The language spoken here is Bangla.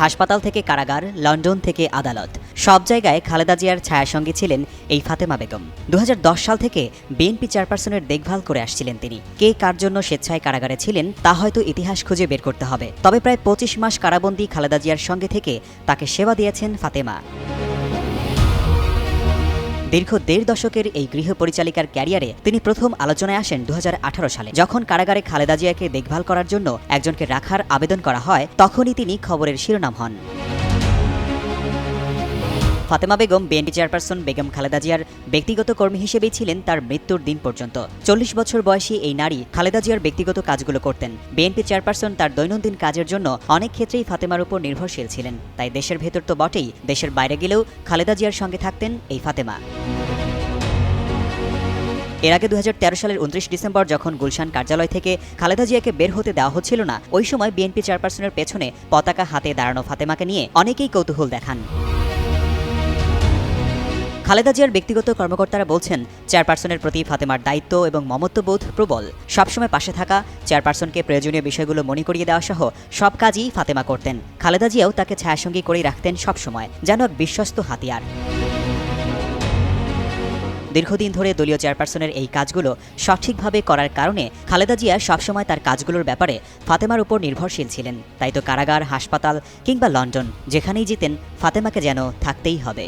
হাসপাতাল থেকে কারাগার, লন্ডন থেকে আদালত। সব জায়গায় খালেদা জিয়ার ছায়াসঙ্গী ছিলেন এই ফাতেমা বেগম। দু হাজার দশ সাল থেকে বিএনপি চেয়ারপারসনের দেখভাল করে আসছিলেন তিনি। কে কার জন্য স্বেচ্ছায় কারাগারে ছিলেন, তা হয়তো ইতিহাস খুঁজে বের করতে হবে। তবে প্রায় পঁচিশ মাস কারাবন্দী খালেদা জিয়ার সঙ্গে থেকে তাকে সেবা দিয়েছেন ফাতেমা। দীর্ঘ দেড় দশকের এই গৃহ পরিচালিকার ক্যারিয়ারে তিনি প্রথম আলোচনায় আসেন দু হাজার আঠারো সালে। যখন কারাগারে খালেদা জিয়াকে দেখভাল করার জন্য একজনকে রাখার আবেদন করা হয়, তখনই তিনি খবরের শিরোনাম হন। ফাতেমা বেগম, বিএনপি চেয়ারপারসন বেগম খালেদা জিয়ার ব্যক্তিগত কর্মী হিসেবেই ছিলেন তার মৃত্যুর দিন পর্যন্ত। চল্লিশ বছর বয়সী এই নারী খালেদা জিয়ার ব্যক্তিগত কাজগুলো করতেন। বিএনপি চেয়ারপারসন তার দৈনন্দিন কাজের জন্য অনেক ক্ষেত্রেই ফাতেমার উপর নির্ভরশীল ছিলেন। তাই দেশের ভেতর তো বটেই, দেশের বাইরে গেলেও খালেদা জিয়ার সঙ্গে থাকতেন এই ফাতেমা। এর আগে দু হাজার তেরো সালের উনত্রিশ ডিসেম্বর যখন গুলশান কার্যালয় থেকে খালেদা জিয়াকে বের হতে দেওয়া হচ্ছিল না, ওই সময় বিএনপি চেয়ারপারসনের পেছনে পতাকা হাতে দাঁড়ানো ফাতেমাকে নিয়ে অনেকেই কৌতূহল দেখান। খালেদা জিয়ার ব্যক্তিগত কর্মকর্তারা বলছেন, চেয়ারপারসনের প্রতি ফাতেমার দায়িত্ব এবং মমত্ববোধ প্রবল। সবসময় পাশে থাকা, চেয়ারপারসনকে প্রয়োজনীয় বিষয়গুলো মনে করিয়ে দেওয়া সহ সব কাজই ফাতেমা করতেন। খালেদা জিয়াও তাকে ছায়াসঙ্গী করেই রাখতেন সবসময়, যেন এক বিশ্বস্ত হাতিয়ার। দীর্ঘদিন ধরে দলীয় চেয়ারপারসনের এই কাজগুলো সঠিকভাবে করার কারণে খালেদা জিয়া সবসময় তার কাজগুলোর ব্যাপারে ফাতেমার উপর নির্ভরশীল ছিলেন। তাই তো কারাগার, হাসপাতাল কিংবা লন্ডন, যেখানেই যেতেন ফাতেমাকে যেন থাকতেই হবে।